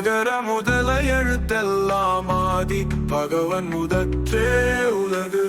அகர முதல எழுத்தெல்லாம் ஆதி. பகவன் முதற்றே உலகு.